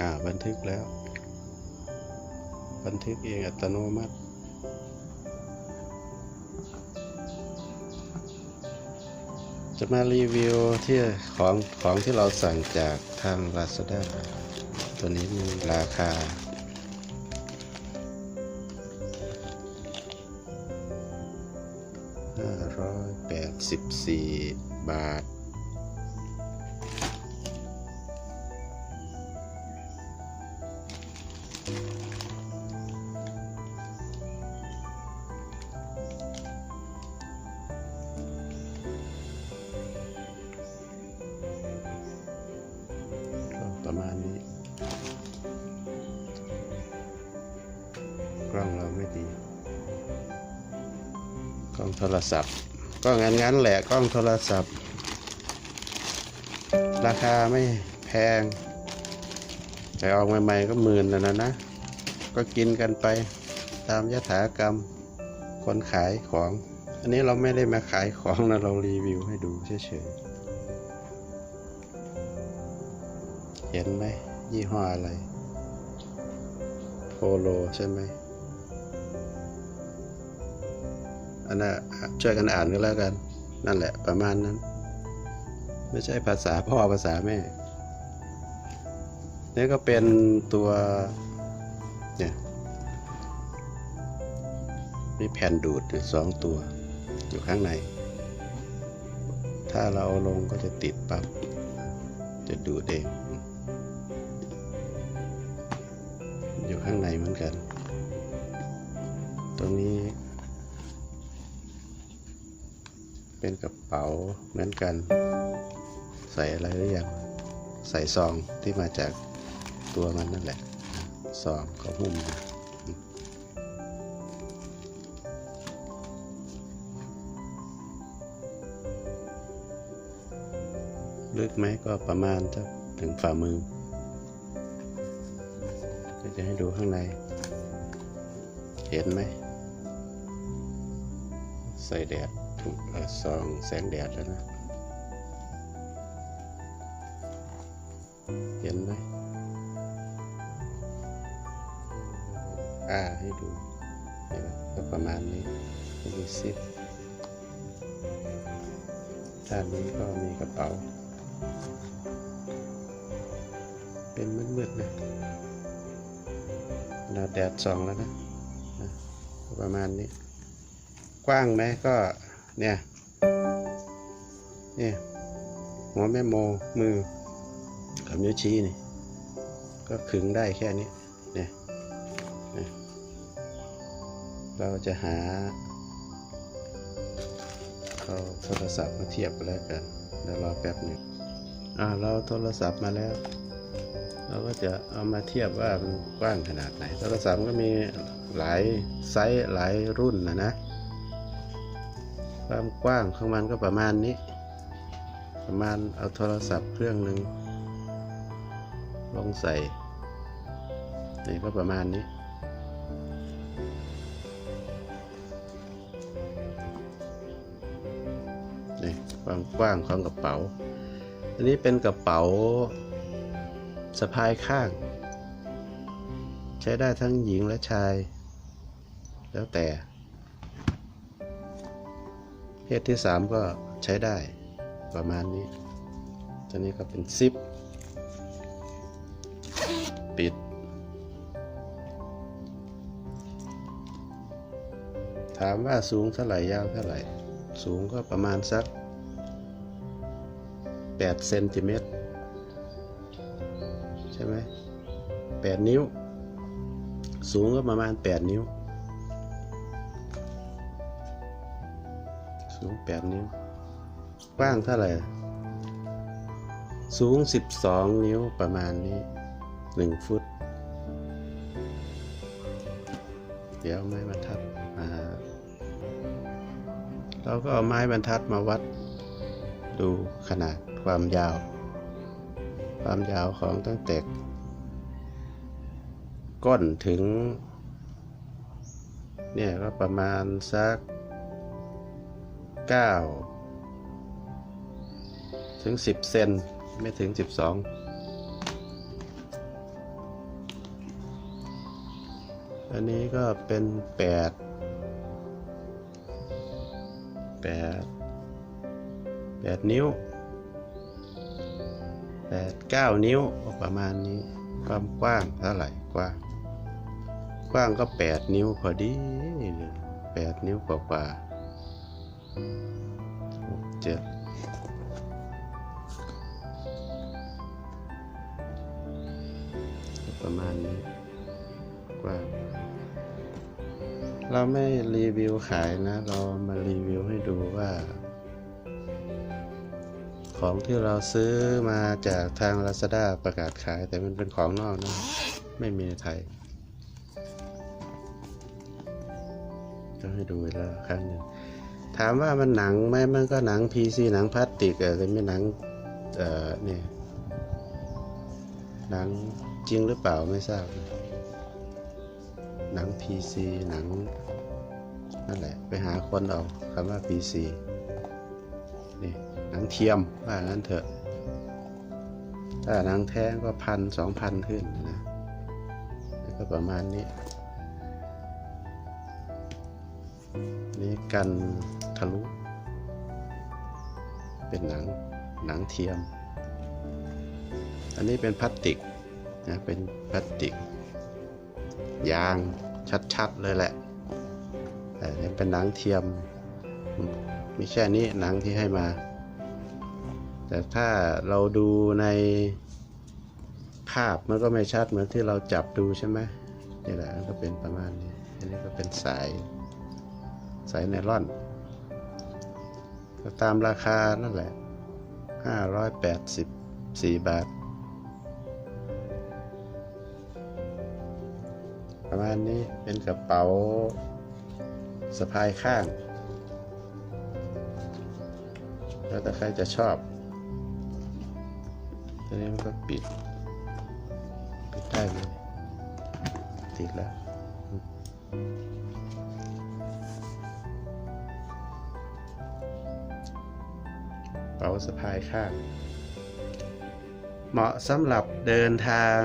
อ่าบันทึกแล้ว บันทึกเองอัตโนมัติจะมารีวิวที่ของของที่เราสั่งจากทาง Lazada ตัวนี้มีราคา 584 บาท ประมาณนี้ กล้องเราไม่ดีกล้องโทรศัพท์ก็งั้นงั้นๆแหละกล้องโทรศัพท์ ราคาไม่แพง แต่ออกใหม่ๆก็หมื่นแล้วนะนะ ก็กินกันไปตามยถากรรมคนขายของ อันนี้เราไม่ได้มาขายของนะเรารีวิวให้ดูเฉยๆ เห็นไหมยี่ห้ออะไร โพโลใช่ไหม อันน่ะช่วยกันอ่านก็แล้วกัน นั่นแหละประมาณนั้น ไม่ใช่ภาษาพ่อภาษาแม่ นี่ก็เป็นตัวเนี่ยมีแผ่นดูดอยู่สองตัว อยู่ข้างใน ถ้าเราเอาลงก็จะติดปั๊บจะดูดเอง อยู่ข้างในเหมือนกัน ตรงนี้ เป็นกระเป๋าเหมือนกัน ใส่อะไรหรือยังใส่ซองที่มาจาก ตัวมันนั่นแหละซองเขาหุ้มลึกไหมก็ประมาณถึงฝ่ามือจะให้ดูข้างใน เห็นไหม ใส่แดดถูกซองแสงแดดแล้วนะ เห็นไหม อ่าให้ดูนไหมก็ประมาณนี้มีซิปด้านนี้ก็มีกระเป๋า เป็นมืดๆนะเราแดดส่องแล้วนะ ประมาณนี้ กว้างไหมก็เนี่ยเนี่ยหัวแม่โมมือกับนิ้วชี้นี่ ก็ขึงได้แค่นี้ เราจะหาเอาโทรศัพท์มาเทียบแล้วกันเดี๋ยวรอแป๊บหนึ่งอ่าเราโทรศัพท์มาแล้ว เราก็จะเอามาเทียบว่ามันกว้างขนาดไหน โทรศัพท์ก็มีหลายไซส์หลายรุ่นนะนะ ความกว้างของมันก็ประมาณนี้ ประมาณเอาโทรศัพท์เครื่องหนึ่งลองใส่นี่ก็ประมาณนี้ นี่ความกว้างของกระเป๋า อันนี้เป็นกระเป๋าสะพายข้าง ใช้ได้ทั้งหญิงและชาย แล้วแต่ เพศที่สามก็ใช้ได้ประมาณนี้ ตัวนี้ก็เป็นซิป ปิด ถามว่าสูงเท่าไหร่ยาวเท่าไหร่ สูงก็ประมาณสัก8เซนติเมตรใช่ไหม8นิ้ว สูงก็ประมาณ 8 นิ้ว สูง 8 นิ้ว กว้างเท่าไหร่ สูง 12 นิ้วประมาณนี้ 1 ฟุต เดี๋ยวไม้บรรทัดมา เราก็เอาไม้บรรทัดมาวัด ดูขนาดความยาว ความยาวของตั้งแต่ก้นถึง เนี่ยก็ประมาณสัก 9 ถึง 10 เซนไม่ถึง 12อันนี้ก็เป็น 8 แปดแปดนิ้วแปดเก้านิ้วประมาณนี้ ความกว้างเท่าไหร่กว้าง กว้างก็แปดนิ้วพอดีเลยแปดนิ้วกว่ากว่าหกเจ็ดประมาณนี้กว้าง เราไม่รีวิวขายนะ เรามารีวิวให้ดูว่า ของที่เราซื้อมาจากทาง Lazada ประกาศขาย แต่มันเป็นของนอกนะ ไม่มีในไทยก็ให้ดูแล้วครั้งหนึ่งถามว่ามันหนังไหมมันก็หนัง PC หนังพลาสติกแต่ไม่หนังเอ่อเนี่ยหนังจริงหรือเปล่าไม่ทราบ หนัง PC หนังนั่นแหละ ไปหาคนเอาคำว่า PC นี่หนังเทียมว่างั้นเถอะ ถ้าหนังแท้ก็พันสองพันขึ้นนะก็ประมาณนี้ นี่กันทะลุ เป็นหนังหนังเทียม อันนี้เป็นพลาสติกนะเป็นพลาสติก ยางชัดๆเลยแหละแต่นี่เป็นหนังเทียมอืมมีแค่นี้หนังที่ให้มา แต่ถ้าเราดูในภาพมันก็ไม่ชัดเหมือนที่เราจับดูใช่ไหมนี่แหละก็เป็นประมาณนี้ อันนี้ก็เป็นสายสายไนล่อน ก็ตามราคานั่นแหละ 584 บาท ประมาณนี้เป็นกระเป๋าสะพายข้าง แล้วแต่ใครจะชอบตัวนี้มันก็ปิด ปิดได้เลยติดแล้วกระเป๋าสะพายข้าง เหมาะสำหรับเดินทาง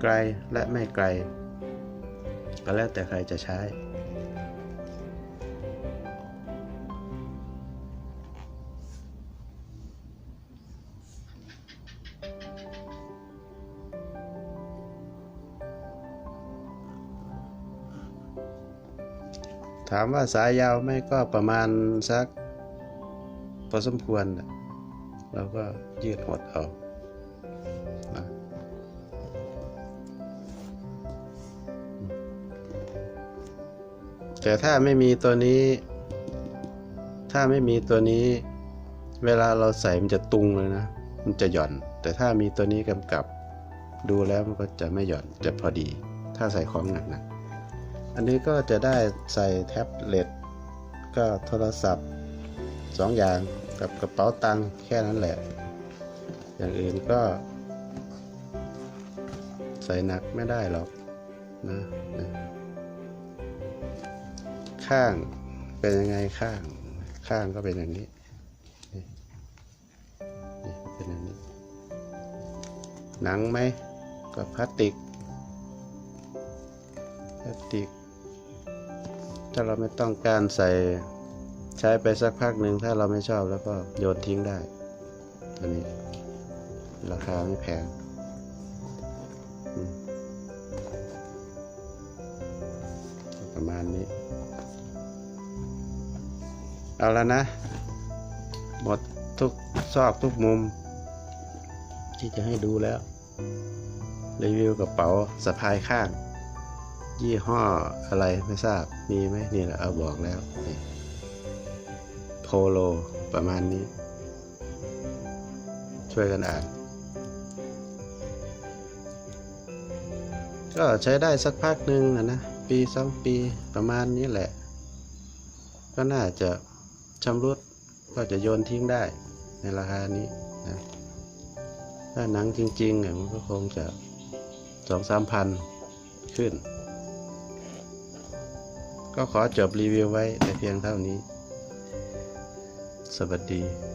ไกลและไม่ไกล ก็แล้วแต่ใครจะใช้ ถามว่าสายยาวไหม่ก็ประมาณสักพอสมควร เราก็ยืดหดเอา แต่ถ้าไม่มีตัวนี้ ถ้าไม่มีตัวนี้ เวลาเราใส่มันจะตุงเลยนะ มันจะหย่อน แต่ถ้ามีตัวนี้กำกับ ดูแล้วมันก็จะไม่หย่อน จะพอดี ถ้าใส่ของหนักนะอันนี้ก็จะได้ใส่แท็บเล็ต ก็โทรศัพท์สองอย่างกับกระเป๋าตังค์แค่นั้นแหละ อย่างอื่นก็ ใส่หนักไม่ได้หรอกนะนะ ข้าง เป็นยังไงข้าง ข้างก็เป็นอย่างนี้นี่นเป็นอย่างนี้ หนังไหมก็พลาสติกพลาสติก ถ้าเราไม่ต้องการใส่ใช้ไปสักพักหนึ่งถ้าเราไม่ชอบแล้วก็โยนทิ้งได้ ตัวนี้ ราคาไม่แพง เอาแล้วนะ หมดทุกซอกทุกมุม ที่จะให้ดูแล้ว รีวิวกระเป๋าสะพายข้าง ยี่ห้ออะไรไม่ทราบมีไหมนี่แหละเอาบอกแล้วนี่โพโลประมาณนี้ ช่วยกันอ่าน ก็ใช้ได้สักพักหนึ่งนะนะปีสองปีประมาณนี้แหละ ก็น่าจะ ชำรุดก็จะโยนทิ้งได้ในราคานี้นะถ้าหนังจริงๆเนี่ยมันก็คงจะสองสามพันขึ้น ก็ขอจบรีวิวไว้แต่เพียงเท่านี้ สวัสดี